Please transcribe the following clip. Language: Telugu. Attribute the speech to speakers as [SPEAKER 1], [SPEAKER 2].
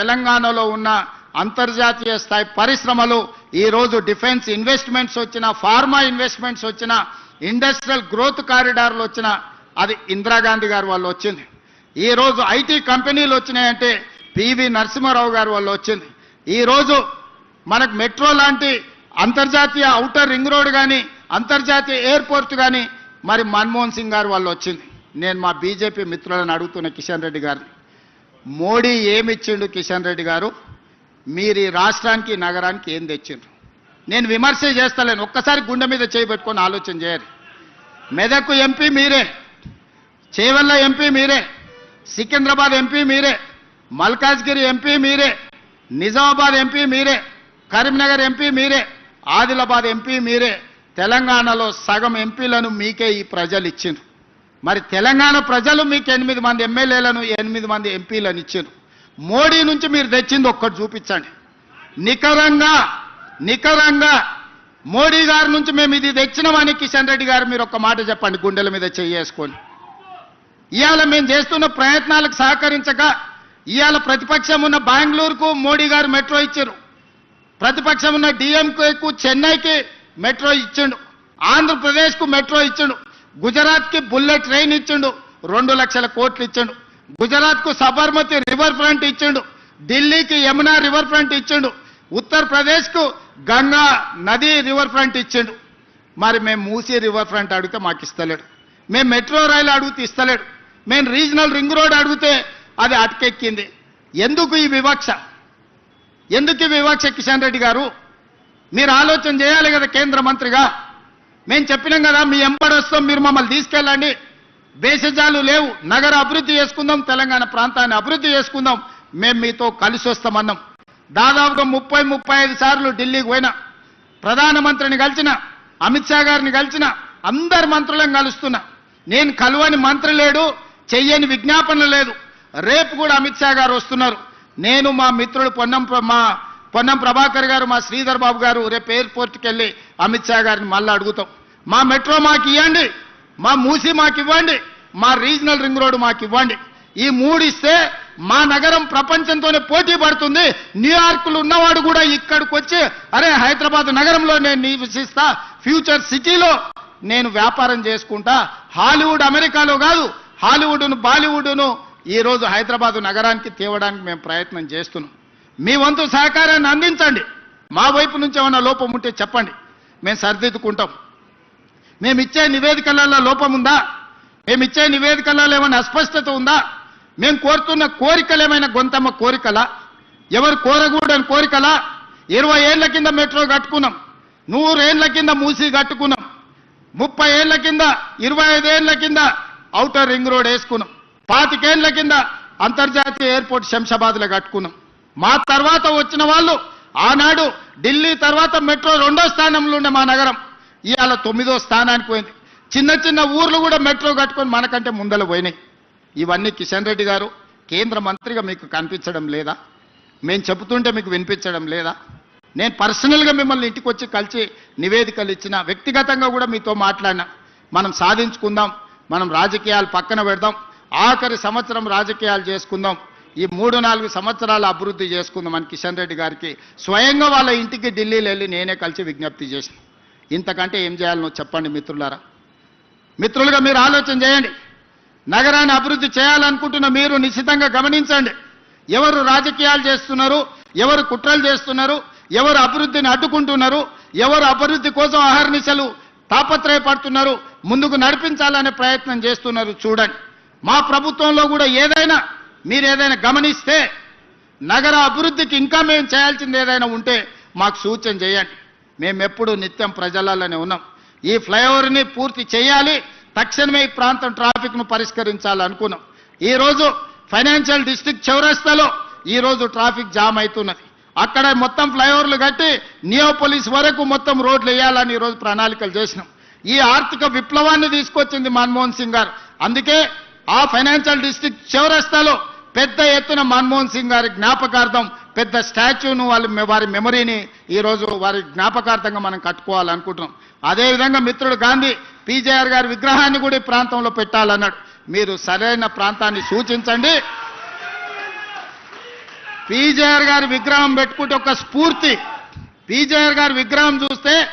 [SPEAKER 1] తెలంగాణలో ఉన్న అంతర్జాతీయ స్థాయి పరిశ్రమలు ఈరోజు డిఫెన్స్ ఇన్వెస్ట్మెంట్స్ వచ్చిన ఫార్మా ఇన్వెస్ట్మెంట్స్ వచ్చిన ఇండస్ట్రియల్ గ్రోత్ కారిడార్లు వచ్చిన అది ఇందిరాగాంధీ గారి వల్ల వచ్చింది. ఈరోజు ఐటీ కంపెనీలు వచ్చినాయంటే పివి నరసింహారావు గారి వల్ల వచ్చింది. ఈరోజు మనకు మెట్రో లాంటి అంతర్జాతీయ అవుటర్ రింగ్ రోడ్ కానీ అంతర్జాతీయ ఎయిర్పోర్ట్ కానీ మరి మన్మోహన్ సింగ్ గారి వల్ల వచ్చింది. నేను మా బీజేపీ మిత్రులను అడుగుతున్న కిషన్ రెడ్డి గారిని. మోడీ ఏమిచ్చిండు కిషన్ రెడ్డి గారు? మీరు ఈ రాష్ట్రానికి నగరానికి ఏం తెచ్చిండ్రు? నేను విమర్శ చేస్తలేను. ఒక్కసారి గుండె మీద చేయబెట్టుకొని ఆలోచన చేయాలి మెదక్ ఎంపీ మీరే. చేవెళ్ళ ఎంపీ మీరే. సికింద్రాబాద్ ఎంపీ మీరే. మల్కాజ్గిరి ఎంపీ మీరే. నిజామాబాద్ ఎంపీ మీరే. కరీంనగర్ ఎంపీ మీరే. ఆదిలాబాద్ ఎంపీ మీరే. తెలంగాణలో సగం ఎంపీలను మీకే ఈ ప్రజలు ఇచ్చిండ్రు. మరి తెలంగాణ ప్రజలు మీకు ఎనిమిది మంది ఎమ్మెల్యేలను ఎనిమిది మంది ఎంపీలను ఇచ్చారు. మోడీ నుంచి మీరు తెచ్చింది ఒక్కటి చూపించండి. నికరంగా నికరంగా మోడీ గారి నుంచి మేము ఇది తెచ్చినామని కిషన్ రెడ్డి గారు మీరు ఒక మాట చెప్పండి గుండెల మీద చేసుకొని ఇవాళ మేము చేస్తున్న ప్రయత్నాలకు సహకరించక ఇవాళ ప్రతిపక్షం ఉన్న బెంగళూరుకు మోడీ గారు మెట్రో ఇచ్చారు. ప్రతిపక్షం ఉన్న డిఎంకేకు చెన్నైకి మెట్రో ఇచ్చిండు. ఆంధ్రప్రదేశ్కు మెట్రో ఇచ్చిండు. గుజరాత్కి బుల్లెట్ ట్రైన్ ఇచ్చిండు రెండు లక్షల కోట్లు ఇచ్చిండు. గుజరాత్కు సబర్మతి రివర్ ఫ్రంట్ ఇచ్చిండు ఢిల్లీకి యమునా రివర్ ఫ్రంట్ ఇచ్చిండు ఉత్తరప్రదేశ్కు గంగా నది రివర్ ఫ్రంట్ ఇచ్చిండు. మరి మేము మూసీ రివర్ ఫ్రంట్ అడిగితే మాకు ఇస్తలేడు. మేము మెట్రో రైలు అడిగితే ఇస్తలేడు. మేము రీజనల్ రింగ్ రోడ్ అడిగితే అది అటకెక్కింది. ఎందుకు ఈ వివక్ష? ఎందుకు ఈ వివక్ష కిషన్ రెడ్డి గారు? మీరు ఆలోచన చేయాలి కదా కేంద్ర మంత్రిగా. మేము చెప్పినాం కదా మీ ఎంపడి వస్తాం మీరు మమ్మల్ని తీసుకెళ్ళండి. భేషజాలు లేవు నగర అభివృద్ధి చేసుకుందాం తెలంగాణ ప్రాంతాన్ని అభివృద్ధి చేసుకుందాం మేము మీతో కలిసి వస్తామన్నాం. దాదాపుగా ముప్పై ముప్పై ఐదు సార్లు ఢిల్లీకి పోయినా ప్రధానమంత్రిని కలిసిన అమిత్ షా గారిని కలిసిన అందరి మంత్రులను కలుస్తున్నా. నేను కలువని మంత్రి లేడు చెయ్యని విజ్ఞాపన లేదు. రేపు కూడా అమిత్ షా గారు వస్తున్నారు. నేను మా మిత్రుడు పొన్నం మా పొన్నం ప్రభాకర్ గారు మా శ్రీధర్ బాబు గారు రేపు ఎయిర్పోర్ట్కి వెళ్ళి అమిత్ షా గారిని మళ్ళీ అడుగుతాం. మా మెట్రో మాకు ఇవ్వండి మా మూసి మాకు ఇవ్వండి మా రీజనల్ రింగ్ రోడ్ మాకు ఇవ్వండి. ఈ మూడు ఇస్తే మా నగరం ప్రపంచంతోనే పోటీ పడుతుంది. న్యూయార్క్లో ఉన్నవాడు కూడా ఇక్కడికి వచ్చి అరే హైదరాబాద్ నగరంలో నేను నివసిస్తా ఫ్యూచర్ సిటీలో నేను వ్యాపారం చేసుకుంటా. హాలీవుడ్ అమెరికాలో కాదు హాలీవుడ్ను బాలీవుడ్ను ఈ రోజు హైదరాబాద్ నగరానికి తేవడానికి మేము ప్రయత్నం చేస్తున్నాం. మీ వంతు సహకారాన్ని అందించండి. మా వైపు నుంచి ఏమైనా లోపం ఉంటే చెప్పండి. మేము సరిదిద్దుకుంటాం. మేము ఇచ్చే నివేదికలలో లోపం ఉందా? మేము ఇచ్చే నివేదికలలో ఏమైనా అస్పష్టత ఉందా? మేము కోరుతున్న కోరికలు ఏమైనా గొంతమ్మ కోరికలా? ఎవరు కోరకూడని కోరికలా? ఇరవై ఏళ్ళ కింద మెట్రో కట్టుకున్నాం. నూరేళ్ళ కింద మూసి కట్టుకున్నాం. ముప్పై ఏళ్ళ కింద ఇరవై ఐదేళ్ళ కింద ఔటర్ రింగ్ రోడ్ వేసుకున్నాం. పాతికేళ్ళ కింద అంతర్జాతీయ ఎయిర్పోర్ట్ శంషాబాద్లో కట్టుకున్నాం. మా తర్వాత వచ్చిన వాళ్ళు ఆనాడు ఢిల్లీ తర్వాత మెట్రో రెండో స్థానంలో ఉండే మా నగరం. ఇవాళ తొమ్మిదో స్థానానికి పోయింది. చిన్న చిన్న ఊర్లు కూడా మెట్రో కట్టుకొని మనకంటే ముందల పోయినాయి. ఇవన్నీ కిషన్ రెడ్డి గారు కేంద్ర మంత్రిగా మీకు కనిపించడం లేదా? మేము చెబుతుంటే మీకు వినిపించడం లేదా? నేను పర్సనల్గా మిమ్మల్ని ఇంటికి వచ్చి కలిసి నివేదికలు ఇచ్చిన వ్యక్తిగతంగా కూడా మీతో మాట్లాడినా మనం సాధించుకుందాం మనం రాజకీయాలు పక్కన పెడదాం ఆఖరి సంవత్సరం రాజకీయాలు చేసుకుందాం ఈ మూడు నాలుగు సంవత్సరాలు అభివృద్ధి చేసుకుందాం అని కిషన్ రెడ్డి గారికి స్వయంగా వాళ్ళ ఇంటికి ఢిల్లీలో వెళ్ళి నేనే కలిసి విజ్ఞప్తి చేశాను. ఇంతకంటే ఏం చేయాలనో చెప్పండి మిత్రులారా. మిత్రులుగా మీరు ఆలోచన చేయండి. నగరాన్ని అభివృద్ధి చేయాలనుకుంటున్న మీరు నిశ్చితంగా గమనించండి. ఎవరు రాజకీయాలు చేస్తున్నారు ఎవరు కుట్రలు చేస్తున్నారు ఎవరు అభివృద్ధిని అడ్డుకుంటున్నారు ఎవరు అభివృద్ధి కోసం అహర్నిశలు తాపత్రయపడుతున్నారు ముందుకు నడిపించాలనే ప్రయత్నం చేస్తున్నారు చూడండి. మా ప్రభుత్వంలో కూడా ఏదైనా మీరు ఏదైనా గమనిస్తే నగర అభివృద్ధికి ఇంకా మేము చేయాల్సింది ఏదైనా ఉంటే మాకు సూచన చేయండి. మేమెప్పుడు నిత్యం ప్రజలలోనే ఉన్నాం. ఈ ఫ్లైఓవర్ని పూర్తి చేయాలి. తక్షణమే ఈ ప్రాంతం ట్రాఫిక్ను పరిష్కరించాలనుకున్నాం. ఈరోజు ఫైనాన్షియల్ డిస్టిక్ చౌరస్తాలో ఈరోజు ట్రాఫిక్ జామ్ అవుతున్నది. అక్కడ మొత్తం ఫ్లైఓవర్లు కట్టి నియోపోలీస్ వరకు మొత్తం రోడ్లు వేయాలని ఈరోజు ప్రణాళికలు చేసినాం. ఈ ఆర్థిక విప్లవాన్ని తీసుకొచ్చింది మన్మోహన్ సింగ్ గారు. అందుకే ఆ ఫైనాన్షియల్ డిస్టిక్ చౌరస్తాలో పెద్ద ఎత్తున మన్మోహన్ సింగ్ గారి జ్ఞాపకార్థం పెద్ద స్టాచ్యూను వాళ్ళ వారి మెమరీని ఈరోజు వారి జ్ఞాపకార్థంగా మనం కట్టుకోవాలనుకుంటున్నాం. అదేవిధంగా మిత్రుడు గాంధీ పీజేఆర్ గారి విగ్రహాన్ని కూడా ఈ ప్రాంతంలో పెట్టాలన్నాడు. మీరు సరైన ప్రాంతాన్ని సూచించండి. పీజేఆర్ గారి విగ్రహం పెట్టుకుంటే ఒక స్ఫూర్తి. పీజేఆర్ గారి విగ్రహం చూస్తే